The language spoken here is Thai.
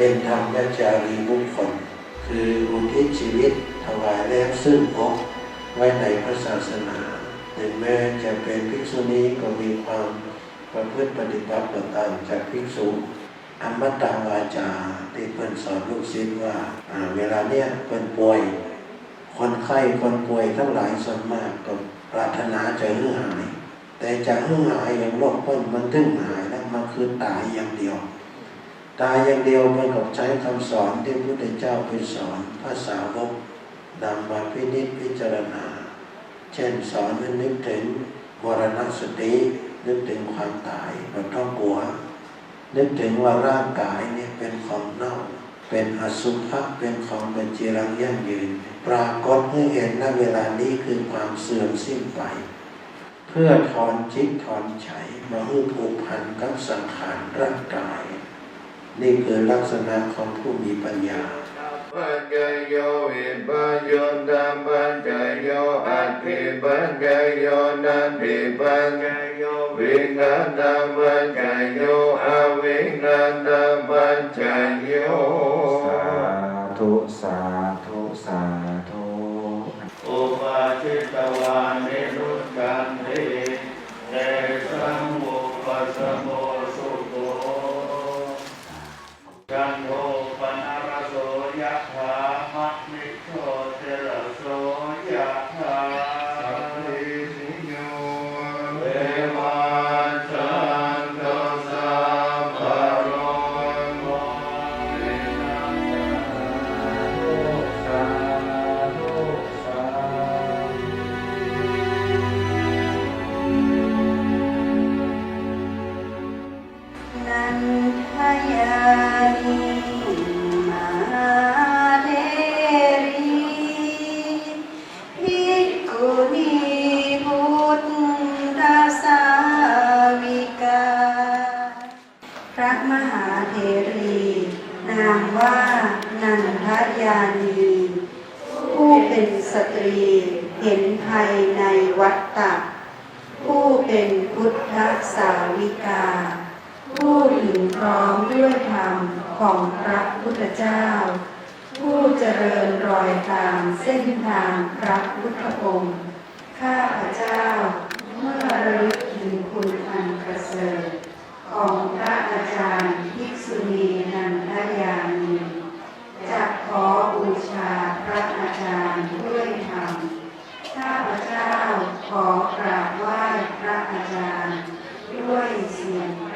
เป็นธรรมจารีบุคคล คืออุทิศชีวิตถวายแล้วซึ่งอกไว้ในพระศาสนาถึงแม้จะเป็นภิกษุณีก็มีความประพฤติปฏิบัติต่างจากภิกษุอมตะวาจาที่เพิ่นสอนลูกศิษย์ว่าเวลาเนี้ยเพิ่นป่วย คนไข้คนป่วยทั้งหลายส่วนมากก็ปรารถนาจะหื้อหาย แต่จะหื้อหายอย่างโรคเพิ่นมันถึงหายแล้วมันคือตายอย่างเดียว ตายอย่างเดียวมันก็ใช้คำสอนที่พระพุทธเจ้าไปสอนภาษาวกนำมาพินิจพิจารณา เช่นสอนให้นึกถึงมรณสตินึกถึงความตายเราต้องกลัว นึกถึงว่าร่างกายนี่เป็นของเน่า เป็นอสุภะเป็นของเป็นจีรังยั่งยืน ปรากฏให้เห็นณเวลานี้คือความเสื่อมสิ้นไป เพื่อถอนจิตถอนใจมาให้ผูกพันกับสังขารร่างกาย นี่คือลักษณะของผู้มีปัญญาปัญญโยวิปัญโยตัมปัญญโยอัตถิปัญญโยนันติปัญญโยวินันตปัญญโยอวินันตปัญญโยสาธุสาธุสาธุอุปาชิตวานิรุตกันติเตสังมุปัสสโมสุโต จันโทปนารโสยะถา ระมหาเทรี นามว่านันทยานีผู้เป็นสตรีเห็นภัยในวัฏฏะผู้เป็นพุทธสาวิกา ผู้ถึงพร้อมด้วยธรรมของพระพุทธเจ้า ผู้เจริญรอยตามเส้นทางพระพุทธองค์ ข้าพระเจ้า เมื่อระลึกถึงคุณอันประเส ขอกราบไหว้พระอาจารย์ ด้วยเสียง